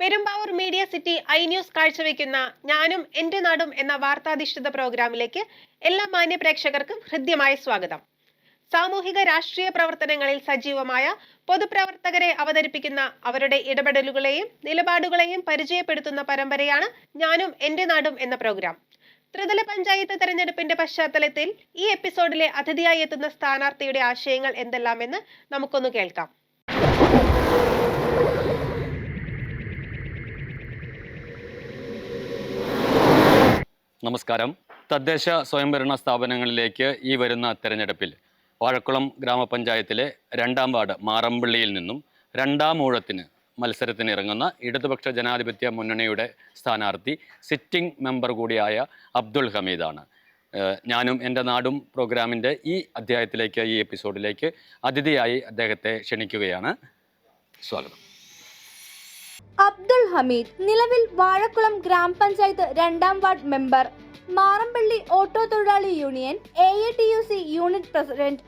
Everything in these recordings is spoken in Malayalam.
Perumbavoor media city I news കാഴ്ചവെക്കുന്ന ഞാനും എന്റെ നാടും എന്ന വാർത്താധിഷ്ഠിത പ്രോഗ്രാമിലേക്ക് എല്ലാ മാന്യ പ്രേക്ഷകർക്കും ഹൃദ്യമായ സ്വാഗതം. സാമൂഹിക രാഷ്ട്രീയ പ്രവർത്തനങ്ങളിൽ സജീവമായ പൊതുപ്രവർത്തകരെ അവതരിപ്പിക്കുന്ന അവരുടെ ഇടപെടലുകളെയും നിലപാടുകളെയും പരിചയപ്പെടുത്തുന്ന പരമ്പരയാണ് ഞാനും എന്റെ നാടും എന്ന പ്രോഗ്രാം. ത്രിതല പഞ്ചായത്ത് തെരഞ്ഞെടുപ്പിന്റെ പശ്ചാത്തലത്തിൽ ഈ എപ്പിസോഡിലെ അതിഥിയായി എത്തുന്ന സ്ഥാനാർത്ഥിയുടെ ആശയങ്ങൾ എന്തെല്ലാമെന്ന് നമുക്കൊന്ന് കേൾക്കാം. നമസ്കാരം. തദ്ദേശ സ്വയംഭരണ സ്ഥാപനങ്ങളിലേക്ക് ഈ വരുന്ന തെരഞ്ഞെടുപ്പിൽ വാഴക്കുളം ഗ്രാമപഞ്ചായത്തിലെ രണ്ടാം വാർഡ് മാറമ്പള്ളിയിൽ നിന്നും രണ്ടാം ഊഴത്തിന് മത്സരത്തിന് ഇറങ്ങുന്ന ഇടതുപക്ഷ ജനാധിപത്യ മുന്നണിയുടെ സ്ഥാനാർത്ഥി സിറ്റിംഗ് മെമ്പർ കൂടിയായ അബ്ദുൾ ഹമീദാണ്. ഞാനും എന്റെ നാടും പ്രോഗ്രാമിന്റെ ഈ അധ്യായത്തിലേക്ക് ഈ എപ്പിസോഡിലേക്ക് അതിഥിയായി അദ്ദേഹത്തെ ക്ഷണിക്കുകയാണ്. സ്വാഗതം. അബ്ദുൾ ഹമീദ് നിലവിൽ വാഴക്കുളം ഗ്രാമപഞ്ചായത്ത് രണ്ടാം വാർഡ് മെമ്പർ. മാറമ്പള്ളി ഓട്ടോ തൊഴിലാളി union A A T U C unit president.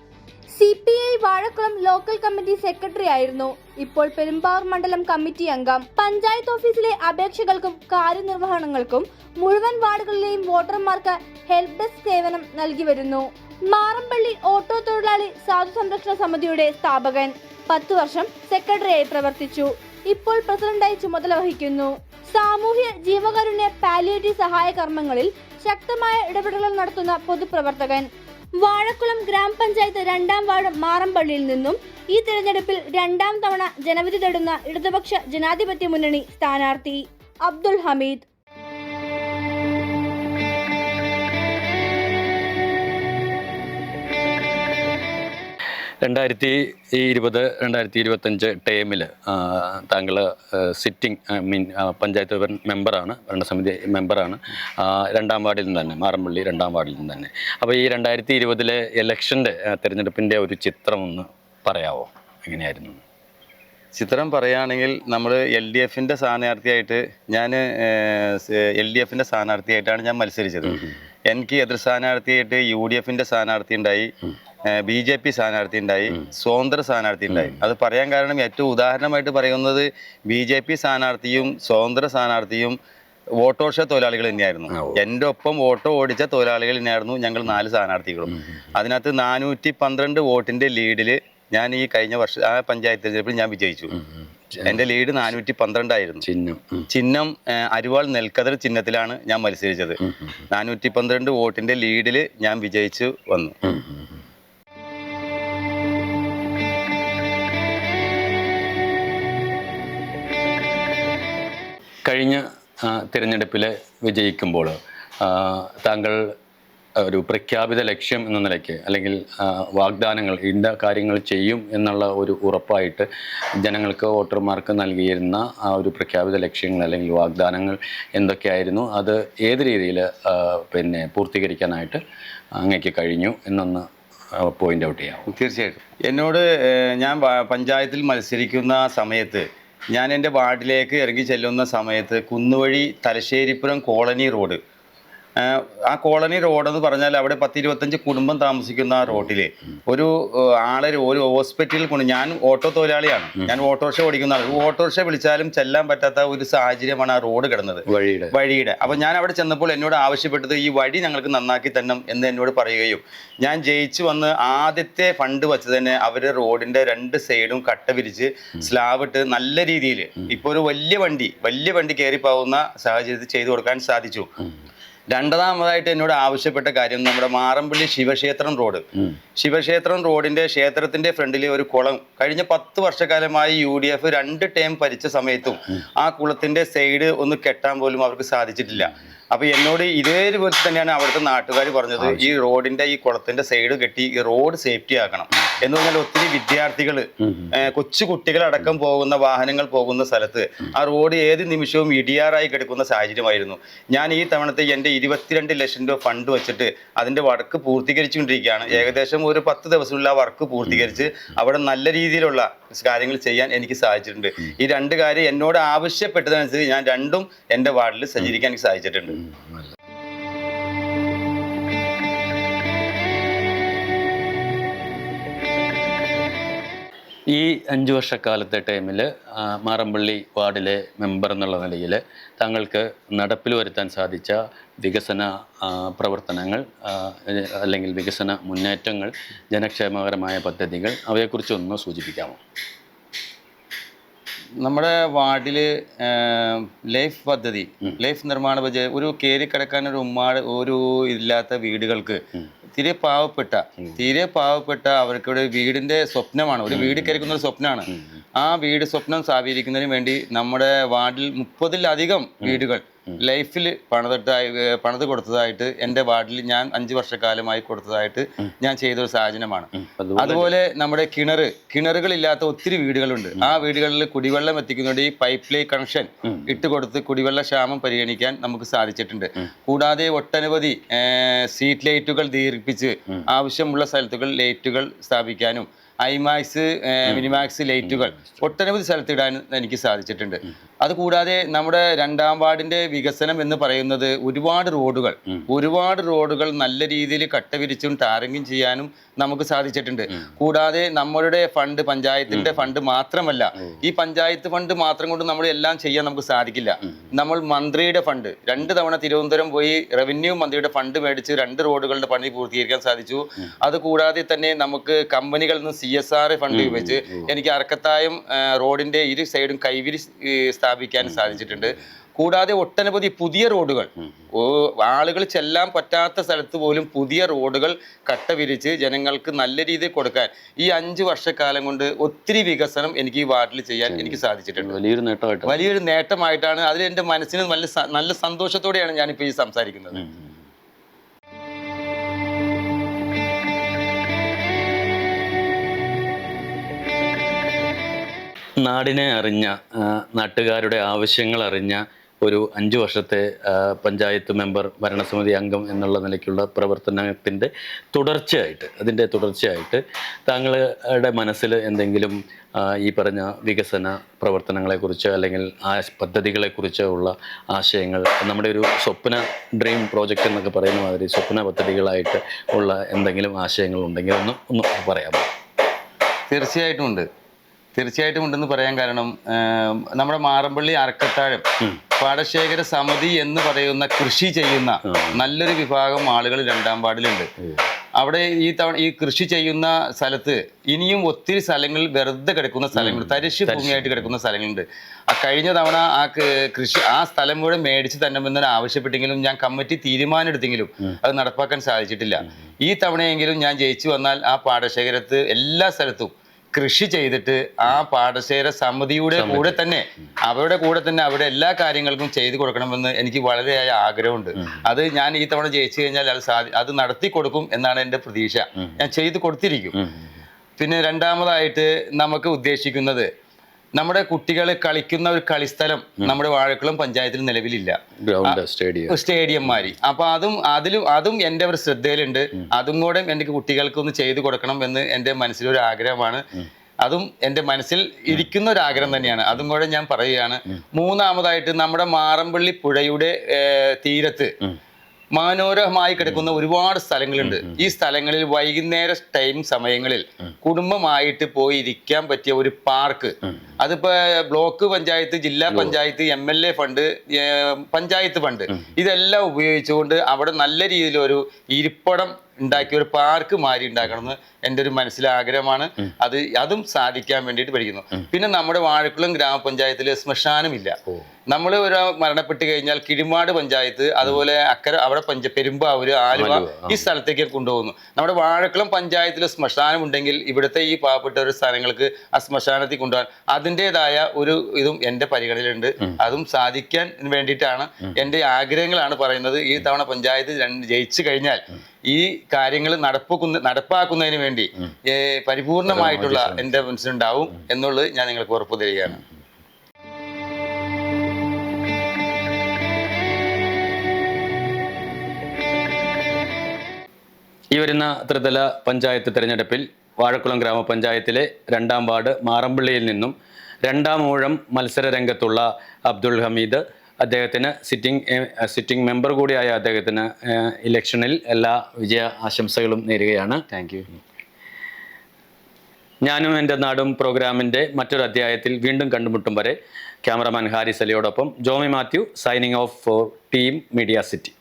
C P I Vazhakulam local committee secretary ആയിരുന്നു. ഇപ്പോൾ പെരുമ്പാവൂർ മണ്ഡലം കമ്മിറ്റി അംഗം. പഞ്ചായത്ത് ഓഫീസിലെ അപേക്ഷകൾക്കും കാര്യനിർവഹണങ്ങൾക്കും മുഴുവൻ വാർഡുകളിലെയും വോട്ടർമാർക്ക് ഹെൽപ്പ് ഡെസ്ക് സേവനം നൽകി വരുന്നു. മാറമ്പള്ളി ഓട്ടോ തൊഴിലാളി സാധു സംരക്ഷണ സമിതിയുടെ സ്ഥാപകൻ. പത്തു വർഷം സെക്രട്ടറിയായി പ്രവർത്തിച്ചു. ഇപ്പോൾ പ്രസിഡന്റായി ചുമതല വഹിക്കുന്നു. സാമൂഹ്യ ജീവകാരുണ്യ പാലിയേറ്റീവ് സഹായ കർമ്മങ്ങളിൽ ശക്തമായ ഇടപെടലുകൾ നടത്തുന്ന പൊതുപ്രവർത്തകൻ. വാഴക്കുളം ഗ്രാമപഞ്ചായത്ത് രണ്ടാം വാർഡ് മാറമ്പള്ളിയിൽ നിന്നും ഈ തിരഞ്ഞെടുപ്പിൽ രണ്ടാം തവണ ജനവിധി തേടുന്ന ഇടതുപക്ഷ ജനാധിപത്യ മുന്നണി സ്ഥാനാർത്ഥി അബ്ദുൾ ഹമീദ്. രണ്ടായിരത്തി ഇരുപത് രണ്ടായിരത്തി ഇരുപത്തഞ്ച് ടേമിൽ താങ്കൾ സിറ്റിംഗ് ഐ മീൻ പഞ്ചായത്ത് മെമ്പറാണ് ഭരണസമിതി മെമ്പറാണ്. രണ്ടാം വാർഡിൽ നിന്ന് തന്നെ മാറമ്പള്ളി രണ്ടാം വാർഡിൽ നിന്ന് തന്നെ. അപ്പോൾ ഈ രണ്ടായിരത്തി ഇരുപതിലെ ഇലക്ഷന്റെ തിരഞ്ഞെടുപ്പിന്റെ ഒരു ചിത്രം ഒന്ന് പറയാവോ? എങ്ങനെയായിരുന്നു? ചിത്രം പറയുകയാണെങ്കിൽ നമ്മൾ എൽ ഡി എഫിന്റെ സ്ഥാനാർത്ഥിയായിട്ട് ഞാൻ എൽ ഡി എഫിന്റെ സ്ഥാനാർത്ഥിയായിട്ടാണ് ഞാൻ മത്സരിച്ചത്. എനിക്ക് എതിർ സ്ഥാനാർത്ഥിയായിട്ട് യു ഡി എഫിന്റെ സ്ഥാനാർത്ഥി ഉണ്ടായി. ബി ജെ പി സ്ഥാനാർത്ഥി ഉണ്ടായി സ്വതന്ത്ര സ്ഥാനാർത്ഥി ഉണ്ടായി അത് പറയാൻ കാരണം ഏറ്റവും ഉദാഹരണമായിട്ട് പറയുന്നത് ബി ജെ പി സ്ഥാനാർത്ഥിയും സ്വതന്ത്ര സ്ഥാനാർത്ഥിയും ഓട്ടോറിക്ഷ തൊഴിലാളികൾ തന്നെയായിരുന്നു. എന്റെ ഒപ്പം ഓട്ടോ ഓടിച്ച തൊഴിലാളികൾ തന്നെയായിരുന്നു ഞങ്ങൾ നാല് സ്ഥാനാർത്ഥികളും. അതിനകത്ത് നാനൂറ്റി പന്ത്രണ്ട് വോട്ടിന്റെ ലീഡിൽ ഞാൻ ഈ കഴിഞ്ഞ വർഷം ആ പഞ്ചായത്ത് തിരഞ്ഞെടുപ്പിൽ ഞാൻ വിജയിച്ചു. എന്റെ ലീഡ് നാനൂറ്റി പന്ത്രണ്ടായിരുന്നു ചിഹ്നം. ചിഹ്നം അരിവാൾ നെൽക്കതിർ ചിഹ്നത്തിലാണ് ഞാൻ മത്സരിച്ചത്. നാനൂറ്റി പന്ത്രണ്ട് വോട്ടിന്റെ ലീഡിൽ ഞാൻ വിജയിച്ചു വന്നു. കഴിഞ്ഞ തിരഞ്ഞെടുപ്പിൽ വിജയിക്കുമ്പോൾ താങ്കൾ ഒരു പ്രഖ്യാപിത ലക്ഷ്യം എന്ന നിലയ്ക്ക് അല്ലെങ്കിൽ വാഗ്ദാനങ്ങൾ ഇന്ന കാര്യങ്ങൾ ചെയ്യും എന്നുള്ള ഒരു ഉറപ്പായിട്ട് ജനങ്ങൾക്ക് വോട്ടർമാർക്ക് നൽകിയിരുന്ന ആ ഒരു പ്രഖ്യാപിത ലക്ഷ്യങ്ങൾ അല്ലെങ്കിൽ വാഗ്ദാനങ്ങൾ എന്തൊക്കെയായിരുന്നു? അത് ഏത് രീതിയിൽ പിന്നെ പൂർത്തീകരിക്കാനായിട്ട് അങ്ങേക്ക് കഴിഞ്ഞു എന്നൊന്ന് പോയിന്റ് ഔട്ട് ചെയ്യാം തീർച്ചയായിട്ടും. എന്നോട് ഞാൻ പഞ്ചായത്തിൽ മത്സരിക്കുന്ന സമയത്ത് ഞാൻ എന്റെ വാർഡിലേക്ക് ഇറങ്ങി ചെല്ലുന്ന സമയത്ത് കുന്നുവഴി തലശ്ശേരിപ്പുറം കോളനി റോഡ് ആ കോളനി റോഡ് എന്ന് പറഞ്ഞാൽ അവിടെ പത്ത് ഇരുപത്തഞ്ച് കുടുംബം താമസിക്കുന്ന ആ റോഡിൽ ഒരു ആളെ ഒരു ഹോസ്പിറ്റലിൽ കൊണ്ട് ഞാൻ ഓട്ടോ തൊഴിലാളിയാണ്. ഞാൻ ഓട്ടോറിക്ഷ ഓടിക്കുന്ന ആൾ ഓട്ടോറിക്ഷ വിളിച്ചാലും ചെല്ലാൻ പറ്റാത്ത ഒരു സാഹചര്യമാണ് ആ റോഡ് കിടന്നത്. വഴിയുടെ. വഴിയുടെ. അപ്പോൾ ഞാൻ അവിടെ ചെന്നപ്പോൾ എന്നോട് ആവശ്യപ്പെട്ടത് ഈ വഴി ഞങ്ങൾക്ക് നന്നാക്കി തന്നെ എന്ന് എന്നോട് പറയുകയും ഞാൻ ജയിച്ചു വന്ന് ആദ്യത്തെ ഫണ്ട് വെച്ച് തന്നെ അവർ റോഡിന്റെ രണ്ട് സൈഡും കട്ട വിരിച്ച് സ്ലാബ് ഇട്ട് നല്ല രീതിയിൽ ഇപ്പോൾ ഒരു വലിയ വണ്ടി വലിയ വണ്ടി കയറി പോകുന്ന സാഹചര്യത്തിൽ ചെയ്തു കൊടുക്കാൻ സാധിച്ചു. രണ്ടാമതായിട്ട് എന്നോട് ആവശ്യപ്പെട്ട കാര്യം നമ്മുടെ മാറമ്പള്ളി ശിവക്ഷേത്രം റോഡ്. ശിവക്ഷേത്രം റോഡിന്റെ ക്ഷേത്രത്തിന്റെ ഫ്രണ്ടിലെ ഒരു കുളം. കഴിഞ്ഞ പത്ത് വർഷക്കാലമായി യു ഡി എഫ് രണ്ട് ടേം ഭരിച്ച സമയത്തും ആ കുളത്തിന്റെ സൈഡ് ഒന്ന് കെട്ടാൻ പോലും അവർക്ക് സാധിച്ചിട്ടില്ല. അപ്പൊ എന്നോട് ഇതേ ഇതേപോലെ തന്നെയാണ് അവിടുത്തെ നാട്ടുകാർ പറഞ്ഞത് ഈ റോഡിന്റെ ഈ കുളത്തിന്റെ സൈഡ് കെട്ടി ഈ റോഡ് സേഫ്റ്റി ആക്കണം. എന്ന് പറഞ്ഞാൽ ഒത്തിരി വിദ്യാർത്ഥികൾ കൊച്ചു കുട്ടികളടക്കം പോകുന്ന വാഹനങ്ങൾ പോകുന്ന സ്ഥലത്ത് ആ റോഡ് ഏത് നിമിഷവും ഇടിയാറായി കിടക്കുന്ന സാഹചര്യമായിരുന്നു. ഞാൻ ഈ തവണത്തെ എന്റെ ഇരുപത്തിരണ്ട് ലക്ഷം രൂപ ഫണ്ട് വെച്ചിട്ട് അതിന്റെ വർക്ക് പൂർത്തീകരിച്ചുകൊണ്ടിരിക്കുകയാണ്. ഏകദേശം ഒരു പത്ത് ദിവസമുള്ള ആ വർക്ക് പൂർത്തീകരിച്ച് അവിടെ നല്ല രീതിയിലുള്ള കാര്യങ്ങൾ ചെയ്യാൻ എനിക്ക് സാധിച്ചിട്ടുണ്ട്. ഈ രണ്ട് കാര്യം എന്നോട് ആവശ്യപ്പെട്ടതനുസരിച്ച് ഞാൻ രണ്ടും എന്റെ വാർഡിൽ സഞ്ചരിക്കാൻ എനിക്ക് സാധിച്ചിട്ടുണ്ട്. ഈ അഞ്ച് വർഷക്കാലത്തെ ടൈമിൽ മാറമ്പള്ളി വാർഡിലെ മെമ്പർ എന്നുള്ള നിലയിൽ താങ്കൾക്ക് നടപ്പിൽ വരുത്താൻ സാധിച്ച വികസന പ്രവർത്തനങ്ങൾ അല്ലെങ്കിൽ വികസന മുന്നേറ്റങ്ങൾ ജനക്ഷേമകരമായ പദ്ധതികൾ അവയെക്കുറിച്ചൊന്ന് സൂചിപ്പിക്കാമോ? നമ്മുടെ വാർഡിൽ ലൈഫ് പദ്ധതി ലൈഫ് നിർമ്മാണ പദ്ധതി ഒരു കയറി കിടക്കാൻ ഒരു ഉമ്മാട് ഒരു ഇല്ലാത്ത വീടുകൾക്ക് തീരെ പാവപ്പെട്ട തീരെ പാവപ്പെട്ട അവർക്ക് ഒരു വീടിന്റെ സ്വപ്നമാണ്. ഒരു വീട് കയറിക്കുന്ന ഒരു സ്വപ്നമാണ്. ആ വീട് സ്വപ്നം സാധീകരിക്കുന്നതിന് വേണ്ടി നമ്മുടെ വാർഡിൽ മുപ്പതിലധികം വീടുകൾ ലൈഫിൽ പണിതിട്ടായി പണിത് കൊടുത്തതായിട്ട് എന്റെ വാർഡിൽ ഞാൻ അഞ്ച് വർഷക്കാലമായി കൊടുത്തതായിട്ട് ഞാൻ ചെയ്തൊരു സാഹചര്യമാണ് അതുപോലെ നമ്മുടെ കിണർ കിണറുകളില്ലാത്ത ഒത്തിരി വീടുകളുണ്ട്. ആ വീടുകളിൽ കുടിവെള്ളം എത്തിക്കുന്നതിന് ഈ പൈപ്പ് ലൈൻ കണക്ഷൻ ഇട്ട് കൊടുത്ത് കുടിവെള്ള ക്ഷാമം പരിഗണിക്കാൻ നമുക്ക് സാധിച്ചിട്ടുണ്ട്. കൂടാതെ ഒട്ടനവധി സീറ്റ് ലൈറ്റുകൾ ദീർഘിപ്പിച്ച് ആവശ്യമുള്ള സ്ഥലത്തുകൾ ലൈറ്റുകൾ സ്ഥാപിക്കാനും ഐമാക്സ് മിനിമാക്സ് ലൈറ്റുകൾ ഒട്ടനവധി സ്ഥലത്ത് ഇടാനും എനിക്ക് സാധിച്ചിട്ടുണ്ട്. അതുകൂടാതെ നമ്മുടെ രണ്ടാം വാർഡിന്റെ വികസനം എന്ന് പറയുന്നത് ഒരുപാട് റോഡുകൾ ഒരുപാട് റോഡുകൾ നല്ല രീതിയിൽ കട്ടവിരിച്ചും ടാറിങ്ങും ചെയ്യാനും നമുക്ക് സാധിച്ചിട്ടുണ്ട്. കൂടാതെ നമ്മളുടെ ഫണ്ട് പഞ്ചായത്തിന്റെ ഫണ്ട് മാത്രമല്ല ഈ പഞ്ചായത്ത് ഫണ്ട് മാത്രം കൊണ്ട് നമ്മൾ എല്ലാം ചെയ്യാൻ നമുക്ക് സാധിക്കില്ല. നമ്മൾ മന്ത്രിയുടെ ഫണ്ട് രണ്ട് തവണ തിരുവനന്തപുരം പോയി റവന്യൂ മന്ത്രിയുടെ ഫണ്ട് മേടിച്ച് രണ്ട് റോഡുകളുടെ പണി പൂർത്തീകരിക്കാൻ സാധിച്ചു. അതുകൂടാതെ തന്നെ നമുക്ക് കമ്പനികളിൽ നിന്ന് സി ഫണ്ട് ഉപയോഗിച്ച് എനിക്ക് അറക്കത്തായം റോഡിന്റെ ഇരു സൈഡും കൈവിരി സ്ഥാപിക്കാൻ സാധിച്ചിട്ടുണ്ട്. കൂടാതെ ഒട്ടനവധി പുതിയ റോഡുകൾ. ആളുകൾ ചെല്ലാൻ പറ്റാത്ത സ്ഥലത്ത് പോലും പുതിയ റോഡുകൾ കട്ട വിരിച്ച് ജനങ്ങൾക്ക് നല്ല രീതിയിൽ കൊടുക്കാൻ ഈ അഞ്ച് വർഷക്കാലം കൊണ്ട് ഒത്തിരി വികസനം എനിക്ക് ഈ വാർഡിൽ ചെയ്യാൻ എനിക്ക് സാധിച്ചിട്ടുണ്ട്. വലിയൊരു നേട്ടമായിട്ട് വലിയൊരു നേട്ടമായിട്ടാണ്. അതിൽ എന്റെ മനസ്സിന് നല്ല നല്ല സന്തോഷത്തോടെയാണ് ഞാനിപ്പോൾ ഈ സംസാരിക്കുന്നത്. നാടിനെ അറിഞ്ഞ നാട്ടുകാരുടെ ആവശ്യങ്ങൾ അറിഞ്ഞ ഒരു അഞ്ച് വർഷത്തെ പഞ്ചായത്ത് മെമ്പർ ഭരണസമിതി അംഗം എന്നുള്ള നിലയ്ക്കുള്ള പ്രവർത്തനത്തിന്റെ തുടർച്ചയായിട്ട് അതിന്റെ തുടർച്ചയായിട്ട് താങ്കളുടെ മനസ്സിൽ എന്തെങ്കിലും ഈ പറഞ്ഞ വികസന പ്രവർത്തനങ്ങളെക്കുറിച്ച് അല്ലെങ്കിൽ ആ പദ്ധതികളെക്കുറിച്ച് ഉള്ള ആശയങ്ങൾ നമ്മുടെ ഒരു സ്വപ്ന ഡ്രീം പ്രോജക്റ്റ് എന്നൊക്കെ പറയുന്ന മാതിരി സ്വപ്ന പദ്ധതികളായിട്ട് ഉള്ള എന്തെങ്കിലും ആശയങ്ങൾ ഉണ്ടെങ്കിൽ ഒന്ന് ഒന്ന് പറയാമോ? തീർച്ചയായിട്ടും ഉണ്ട്. തീർച്ചയായിട്ടും ഉണ്ടെന്ന് പറയാൻ കാരണം നമ്മുടെ മാറമ്പള്ളി അറക്കത്താഴം പാടശേഖര സമിതി എന്ന് പറയുന്ന കൃഷി ചെയ്യുന്ന നല്ലൊരു വിഭാഗം ആളുകൾ രണ്ടാം വാർഡിലുണ്ട്. അവിടെ ഈ തവണ ഈ കൃഷി ചെയ്യുന്ന സ്ഥലത്ത് ഇനിയും ഒത്തിരി സ്ഥലങ്ങൾ വെറുതെ കിടക്കുന്ന സ്ഥലങ്ങൾ തരിശ് ഭൂമിയായിട്ട് കിടക്കുന്ന സ്ഥലങ്ങളുണ്ട്. ആ കഴിഞ്ഞ തവണ ആ കൃഷി ആ സ്ഥലം കൂടെ മേടിച്ച് തരണമെന്ന് ആവശ്യപ്പെട്ടെങ്കിലും ഞാൻ കമ്മിറ്റി തീരുമാനമെടുത്തെങ്കിലും അത് നടപ്പാക്കാൻ സാധിച്ചിട്ടില്ല. ഈ തവണയെങ്കിലും ഞാൻ ജയിച്ചു വന്നാൽ ആ പാടശേഖരത്ത് എല്ലാ സ്ഥലത്തും കൃഷി ചെയ്തിട്ട് ആ പാടശേര സമിതിയുടെ കൂടെ തന്നെ അവരുടെ കൂടെ തന്നെ അവിടെ എല്ലാ കാര്യങ്ങൾക്കും ചെയ്തു കൊടുക്കണമെന്ന് എനിക്ക് വളരെയായ ആഗ്രഹമുണ്ട്. അത് ഞാൻ ഈ തവണ ജയിച്ചു കഴിഞ്ഞാൽ അത് സാധി അത് നടത്തി കൊടുക്കും എന്നാണ് എന്റെ പ്രതീക്ഷ. ഞാൻ ചെയ്തു കൊടുത്തിരിക്കും. പിന്നെ രണ്ടാമതായിട്ട് നമുക്ക് ഉദ്ദേശിക്കുന്നത് നമ്മുടെ കുട്ടികൾ കളിക്കുന്ന ഒരു കളിസ്ഥലം നമ്മുടെ വാഴക്കുളം പഞ്ചായത്തിൽ നിലവിലില്ല. സ്റ്റേഡിയം സ്റ്റേഡിയം മാതിരി അപ്പൊ അതും അതിലും അതും എന്റെ ഒരു ശ്രദ്ധയിലുണ്ട്. അതും കൂടെ എന്റെ കുട്ടികൾക്ക് ഒന്ന് ചെയ്തു കൊടുക്കണം എന്ന് എന്റെ മനസ്സിലൊരു ആഗ്രഹമാണ്. അതും എന്റെ മനസ്സിൽ ഇരിക്കുന്ന ഒരു ആഗ്രഹം തന്നെയാണ് അതും കൂടെ ഞാൻ പറയുകയാണ്. മൂന്നാമതായിട്ട് നമ്മുടെ മാറമ്പള്ളി പുഴയുടെ തീരത്ത് മനോഹരമായി കിടക്കുന്ന ഒരുപാട് സ്ഥലങ്ങളുണ്ട്. ഈ സ്ഥലങ്ങളിൽ വൈകുന്നേര ടൈം സമയങ്ങളിൽ കുടുംബമായിട്ട് പോയി ഇരിക്കാൻ പറ്റിയ ഒരു പാർക്ക്. അതിപ്പോ ബ്ലോക്ക് പഞ്ചായത്ത് ജില്ലാ panchayat M L A fund panchayat fund ഇതെല്ലാം ഉപയോഗിച്ചുകൊണ്ട് അവിടെ നല്ല രീതിയിൽ ഒരു ഇരിപ്പടം ഉണ്ടാക്കി ഒരു പാർക്ക് മാറി ഉണ്ടാക്കണമെന്ന് എന്റെ ഒരു മനസ്സിലെ ആഗ്രഹമാണ്. അത് അതും സാധിക്കാൻ വേണ്ടിയിട്ട് പഠിക്കുന്നു. പിന്നെ നമ്മുടെ വാഴക്കുളം ഗ്രാമപഞ്ചായത്തിൽ ശ്മശാനമില്ല നമ്മൾ ഒരു മരണപ്പെട്ട് കഴിഞ്ഞാൽ കിഴിമാട് പഞ്ചായത്ത് അതുപോലെ അക്കര അവിടെ പഞ്ച പെരുമ്പാവൂര് ആലുവ ഈ സ്ഥലത്തേക്ക് കൊണ്ടുപോകുന്നു. നമ്മുടെ വാഴക്കുളം പഞ്ചായത്തിൽ ശ്മശാനം ഉണ്ടെങ്കിൽ ഇവിടുത്തെ ഈ പാവപ്പെട്ട ഒരു സ്ഥലങ്ങൾക്ക് ആ ശ്മശാനത്തിൽ കൊണ്ടുപോകാൻ അതിന്റെതായ ഒരു ഇതും എന്റെ പരിഗണനയിലുണ്ട്. അതും സാധിക്കാൻ വേണ്ടിയിട്ടാണ് എന്റെ ആഗ്രഹങ്ങളാണ് പറയുന്നത്. ഈ തവണ പഞ്ചായത്ത് രണ്ട് ജയിച്ചു കഴിഞ്ഞാൽ ഈ കാര്യങ്ങൾ നടപ്പാക്കുന്ന നടപ്പാക്കുന്നതിന് വേണ്ടി പരിപൂർണമായിട്ടുള്ള എന്റെ മനസ്സിലുണ്ടാവും എന്നുള്ളത് ഞാൻ നിങ്ങൾക്ക് ഉറപ്പ് തരികയാണ് ഈ വരുന്ന ത്രിതല പഞ്ചായത്ത് തെരഞ്ഞെടുപ്പിൽ വാഴക്കുളം ഗ്രാമപഞ്ചായത്തിലെ രണ്ടാം വാർഡ് മാറമ്പള്ളിയിൽ നിന്നും രണ്ടാം ഊഴം മത്സര രംഗത്തുള്ള അബ്ദുൾ ഹമീദ് അദ്ദേഹത്തിന് സിറ്റിംഗ് സിറ്റിംഗ് മെമ്പർ കൂടിയായ അദ്ദേഹത്തിന് ഇലക്ഷനിൽ എല്ലാ വിജയ ആശംസകളും നേരുകയാണ്. താങ്ക് യു ഞാനും എന്റെ നാടും പ്രോഗ്രാമിന്റെ മറ്റൊരു അധ്യായത്തിൽ വീണ്ടും കണ്ടുമുട്ടും വരെ cameraman Haris അലിയോടൊപ്പം Jomy Mathew signing off for team media city